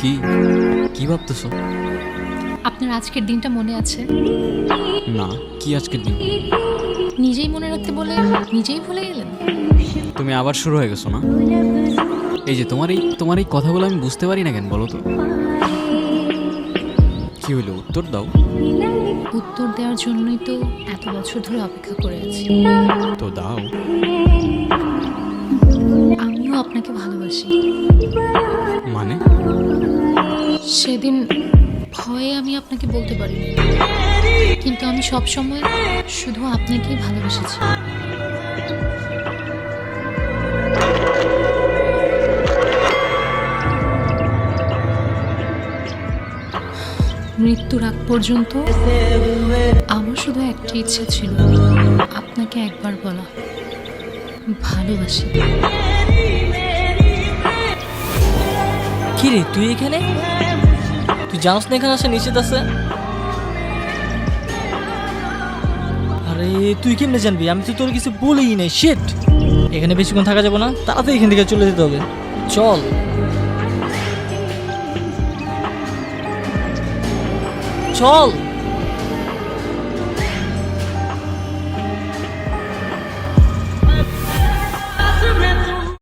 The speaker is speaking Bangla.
ভাবতেছো? আপনার আজকের দিনটা মনে আছে? না কি আজকের দিন? নিজেই মনে রাখতে বলে নিজেই ভুলে গেলেন? তুমি আবার শুরু হয়ে গেছো না? এই যে তোমার এই তোমার এই কথাগুলো আমি বুঝতে পারি না কেন বলো তো? কি হইল উত্তর দাও। উত্তর দেওয়ার জন্যই তো এত বছর ধরে অপেক্ষা করে আছি। তো দাও। আমিও আপনাকে ভালোবাসি। মানে? সেদিন ভয়ে আমি আপনাকে বলতে পারিনি। কিন্তু আমি সব সময় শুধু আপনাকেই ভালোবেসেছি। মৃত্যুর আগ পর্যন্ত আমার শুধু একটা ইচ্ছে ছিল, আপনাকে একবার বলা। ভালোবাসি। কি রে তুই এখানে? তুই জানোস না এখানে আসা নিষেধ আছে? আরে, তুই কেমনে জানবি? আমি তো তোর কিছু বলিই নাই। শেট এখানে বেশিক্ষণ থাকা যাবে না, তাড়াতাড়ি এখান থেকে চলে যেতে হবে। চল। চল!